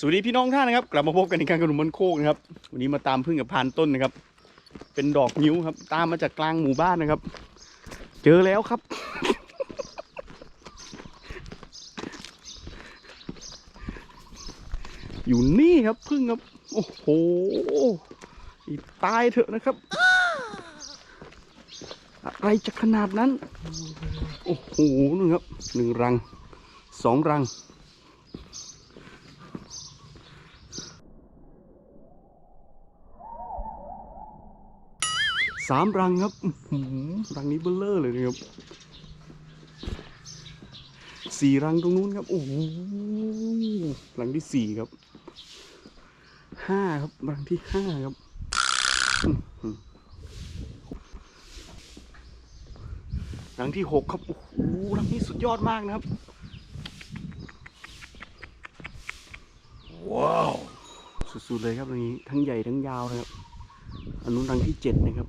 สวัสดีพี่น้องท่านนะครับ กลับมาพบกันในการกระหนุมมันโคกนะครับ วันนี้มาตามพึ่งกับพานต้นนะครับ เป็นดอกนิ้วครับ ตามมาจากกลางหมู่บ้านนะครับ เจอแล้วครับ อยู่นี่ครับพึ่งครับ โอ้โหอีตายเถอะนะครับ อะไรจะขนาดนั้น โอ้โหนึงครับหนึ่งรังสองรัง สามรังครับอื้อหือรังนี้เบลเลอร์เลยนะครับสี่รังตรงนู้นครับ โอ้โหรังที่สี่ครับห้าครับรังที่ห้าครับอื้อหือรังที่หกครับ โอ้โหรังนี้สุดยอดมากนะครับ ว้าว สุดๆเลยครับรังนี้ ทั้งใหญ่ทั้งยาวนะครับ อันนู้นรังที่เจ็ดนะครับ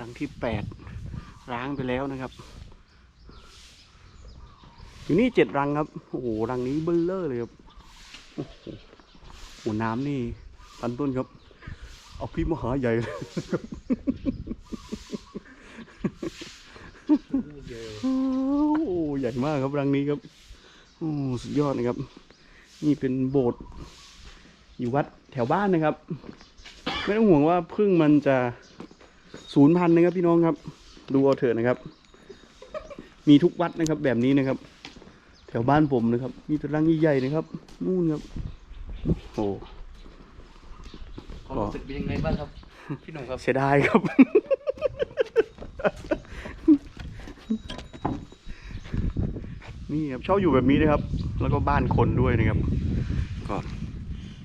รังที่แปดร้างไปแล้วนะครับ อยู่นี่เจ็ดรังครับ โอ้โห รังนี้เบลเลอร์เลยครับ โอ้โหโอ้น้ำนี่พันต้นครับ เอาพี่มหาใหญ่เลยครับโอ้ใหญ่มากครับรังนี้ครับ โอ้สุดยอดนะครับ นี่เป็นโบสถ์อยู่วัดแถวบ้านนะครับ ไม่ต้องห่วงว่าพึ่งมันจะ ศูนย์พันธุ์นะครับพี่น้องครับ ดูเอาเถอะนะครับ มีทุกวัดนะครับ แบบนี้นะครับ แถวบ้านผมนะครับ มีแตรังใหญ่ๆนะครับนู่นครับโอ้ความรู้สึกเป็นยังไงบ้างครับ พี่หนุ่มครับเสียดายครับ นี่ครับชอบอยู่แบบนี้นะครับ แล้วก็บ้านคนด้วยนะครับก็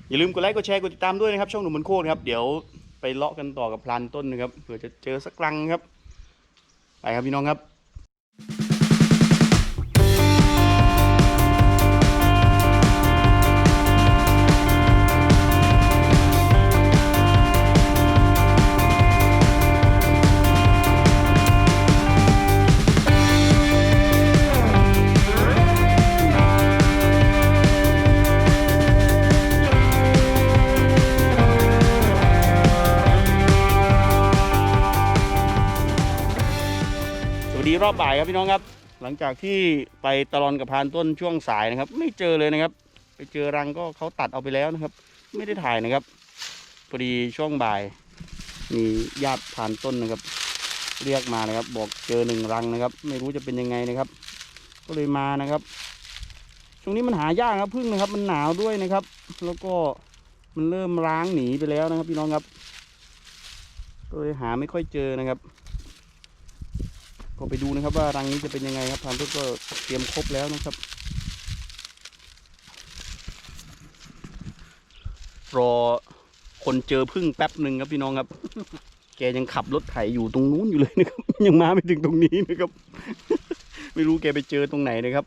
อย่าลืมกดไลค์กดแชร์กดติดตามด้วยนะครับ ช่องหนุ่มมันโคตรครับ เดี๋ยวไป เลาะกันต่อกับพลานต้นนะครับเผื่อจะเจอสักครั้งครับ ไปครับพี่น้องครับ สีรอบบ่ายครับพี่น้องครับ หลังจากที่ไปตลอนกับพานต้นช่วงสายนะครับ ไม่เจอเลยนะครับ ไปเจอรังก็เขาตัดเอาไปแล้วนะครับ ไม่ได้ถ่ายนะครับพอดีช่วงบ่าย มีญาติพานต้นนะครับ เรียกมานะครับ บอกเจอหนึ่งรังนะครับ ไม่รู้จะเป็นยังไงนะครับ ก็เลยมานะครับช่วงนี้มันหายากครับพึ่งนะครับ มันหนาวด้วยนะครับ แล้วก็มันเริ่มร้างหนีไปแล้วนะครับ พี่น้องครับก็เลยหาไม่ค่อยเจอนะครับ ก็ไปดูนะครับว่ารังนี้จะเป็นยังไงครับพานทุกก็เตรียมครบแล้วนะครับ รอคนเจอพึ่งแป๊บหนึ่งครับพี่น้องครับ แกยังขับรถไถอยู่ตรงนู้นอยู่เลยนะครับ ยังมาไม่ถึงตรงนี้นะครับ ไม่รู้แกไปเจอตรงไหนนะครับ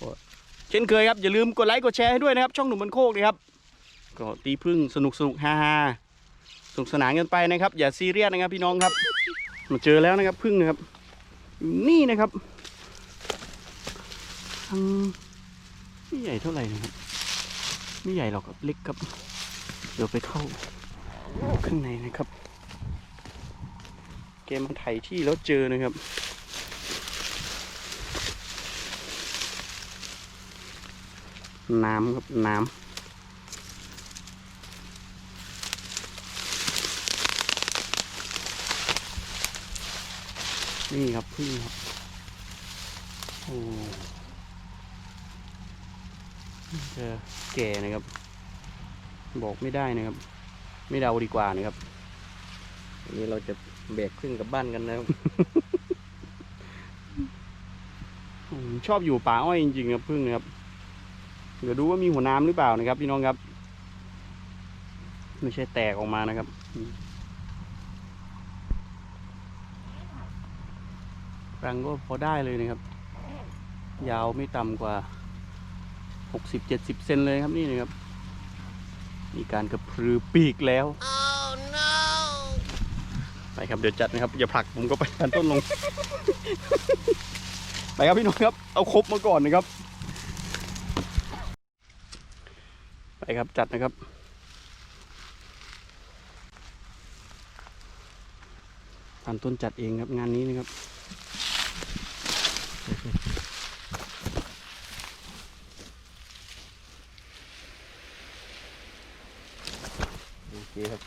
ก็เช่นเคยครับอย่าลืมกดไลค์กดแชร์ให้ด้วยนะครับ ช่องหนุ่มมันโคกนะครับก็ตีพึ่งสนุกสนุกฮาฮาสนุกสนานกันไปนะครับ อย่าซีเรียสนะครับพี่น้องครับมาเจอแล้วนะครับพึ่งนะครับ นี่นะครับทางไม่ใหญ่เท่าไหร่นะครับไม่ใหญ่หรอกครับเล็กครับ เดี๋ยวไปเข้าข้างในนะครับ แกมาไถที่แล้วเจอนะครับน้ำครับน้ำ นี่ครับพึ่งครับโอ้จะแก่นะครับ บอกไม่ได้นะครับ ไม่เดาดีกว่านะครับวันนี้เราจะแบกพึ่งกับบ้านกันนะครับ ชอบอยู่ป่าอ้อยจริงๆครับพึ่งนะครับ เดี๋ยวดูว่ามีหัวน้ำหรือเปล่านะครับ พี่น้องครับ ไม่ใช่แตกออกมานะครับ รังก็พอได้เลยนะครับ ยาวไม่ต่ำกว่าหกสิบเจ็ดสิบเซนเลยครับนี่นะครับ มีการกระพือปีกแล้วไปครับเดี๋ยวจัดนะครับ อย่าผลักผมก็ไปกันต้นลง ไปครับพี่น้องครับ เอาครบมาก่อนนะครับ ไปครับจัดนะครับพันต้นจัดเองครับงานนี้นะครับ โอเคครับ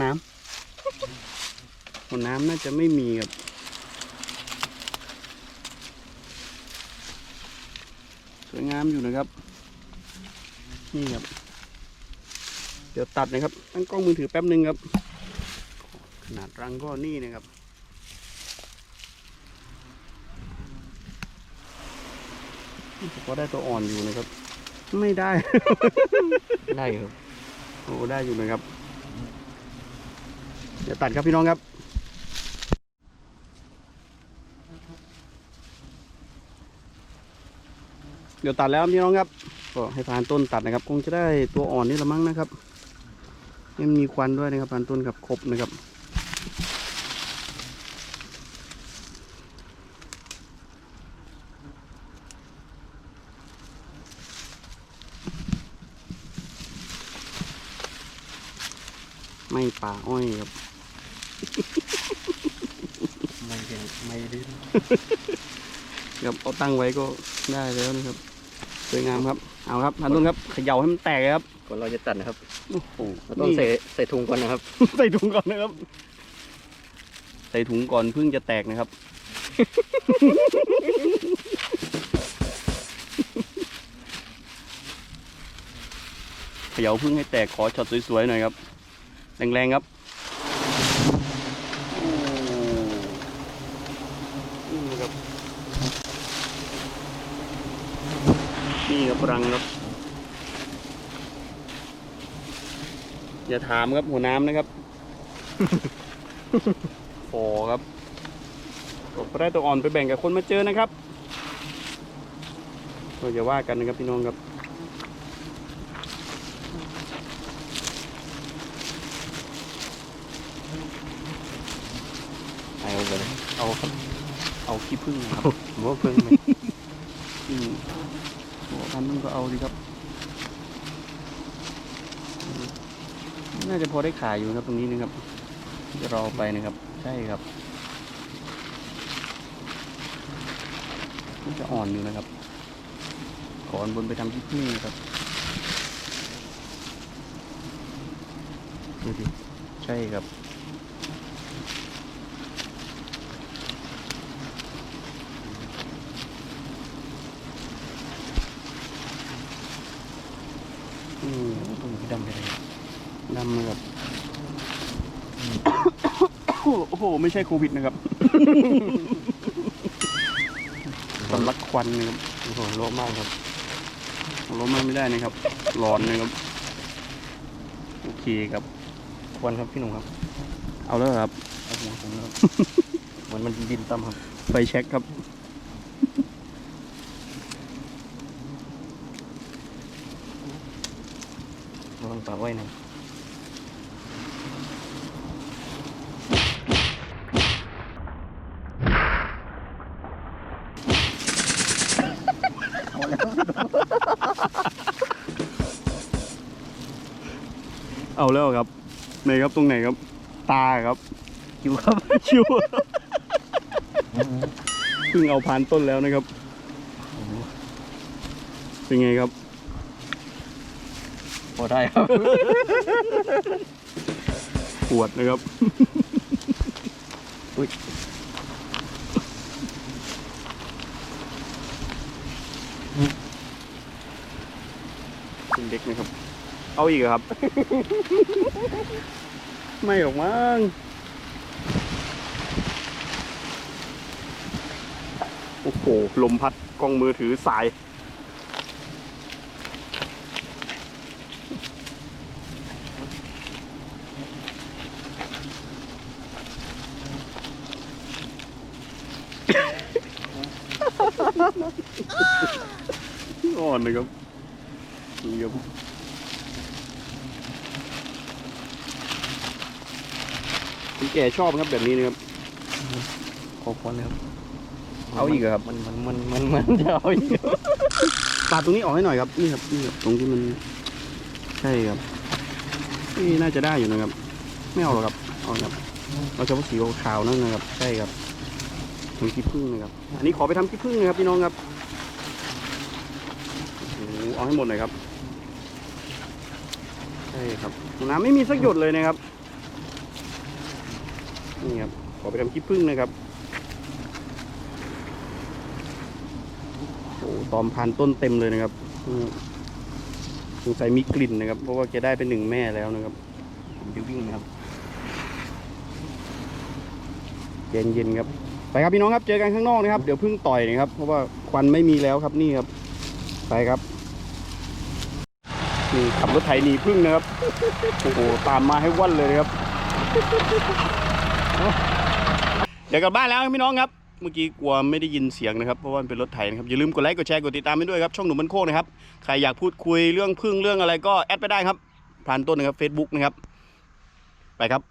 น้ำหัวน้ำน่าจะไม่มีครับสวยงามอยู่นะครับ นี่ครับ เดี๋ยวตัดนะครับ ตั้งกล้องมือถือแป๊บหนึ่งครับ ขนาดรังก็นี่นะครับก็ได้ตัวอ่อนอยู่นะครับ ไม่ได้ ได้ครับ โอ้ได้อยู่นะครับ เดี๋ยวตัดครับพี่น้องครับ เดี๋ยวตัดแล้วพี่น้องครับก็ให้พานต้นตัดนะครับ คงจะได้ตัวอ่อนนี่ละมั้งนะครับนี่มันมีควันด้วยนะครับพานต้นครับครบนะครับไม่ป่าอ้อยครับ ไม่เห็นไม่ได้ ครับเอาตั้งไว้ก็ได้แล้วนะครับสวยงามครับเอาครับพันต้นครับเขย่าให้มันแตกเลยครับก่อนเราจะตัดนะครับโอ้โหเราต้องใส่ใส่ถุงก่อนนะครับ ใส่ถุงก่อนนะครับ ใส่ถุงก่อนเพึ่งจะแตกนะครับเขย่าพึ่งให้แตกขอช็อตสวยๆหน่อยครับแรงๆครับโอ้นี่ครับ นี่ครับรังครับ อย่าถามครับหัวน้ำนะครับ โอ้ครับก็ได้ตัวอ่อนไปแบ่งกับคนมาเจอนะครับก็อย่าว่ากันนะครับพี่น้องครับเอาไปเลยเอาครับเอาขี้ผึ้งนะครับหัวเพิ่งไหมอืม หัวพันธุ์มันก็เอาดีครับ น่าจะพอได้ขายอยู่นะครับตรงนี้นะครับจะรอไปนะครับ ใช่ครับมันจะอ่อนอยู่นะครับ ขอนบนไปทำที่พึ่งนะครับดูดิใช่ครับ อืมตรงนี้ดำไปเลย ดำนะครับ โอ้โห ไม่ใช่โควิดนะครับ สำลักควันนะครับ โอ้โหโลมากครับล้มมันไม่ได้นะครับ ร้อนนะครับ โอเคครับ ควันครับพี่หนุ่มครับ เอาแล้วเหรอครับ เอาหัวผมนะครับ เหมือนมันบินต่ำครับ ไฟเช็คครับระวังปากไว้หน่อ เอาแล้วครับไหนครับตรงไหนครับ ตาครับคิวครับชิวเพิ่งเอาพานต้นแล้วนะครับเป็นไงครับพอได้ครับปวดนะครับอุ๊ยเป็นเด็กนะครับ เอาอีกเหรอครับ ไม่หรอกมั้งโอ้โห ลมพัดกล้องมือถือสาย อ่อนเลยครับนี่ครับ คนแก่ชอบครับแบบนี้นะครับขอบคุณครับเอาอีกเหรอครับ มันมันมันมันมันจะเอาอีกเหรอปาดตรงนี้ออกให้หน่อยครับนี่ครับนี่ครับตรงที่มัน ใช่ครับนี่น่าจะได้อยู่นะครับ ไม่เอาหรอกครับเอาครับเอาเฉพาะสีขาวๆนั่นนะครับ ใช่ครับทำขี้ผึ้งนะครับ อันนี้ขอไปทำขี้ผึ้งนะครับพี่น้องครับโอ้โหเอาให้หมดเลยครับใช่ครับน้ำไม่มีสักหยดเลยนะครับ นี่ครับขอไปทำขี้ผึ้งนะครับโอ้โหตอมพันต้นเต็มเลยนะครับสงสัยมีกลิ่นนะครับ เพราะว่าแกได้เป็นหนึ่งแม่แล้วนะครับผมจะวิ่งนะครับเย็นเย็นๆครับ ไปครับพี่น้องครับเจอกันข้างนอกนะครับ เดี๋ยวพึ่งต่อยนะครับ เพราะว่าควันไม่มีแล้วครับนี่ครับ ไปครับนี่ขับรถไถหนีพึ่งนะครับโอ้โหตามมาให้ว่อนเลยครับ เดี๋ยวกลับบ้านแล้วพี่น้องครับ เมื่อกี้กลัวไม่ได้ยินเสียงนะครับ เพราะว่ามันเป็นรถไถนะครับ อย่าลืมกดไลค์ กดแชร์ กดติดตามไปด้วยครับ ช่องหนุ่มมันโคกนะครับ ใครอยากพูดคุยเรื่องพึ่งเรื่องอะไรก็แอดไปได้ครับพรานต้นนะครับ Facebook นะครับ ไปครับ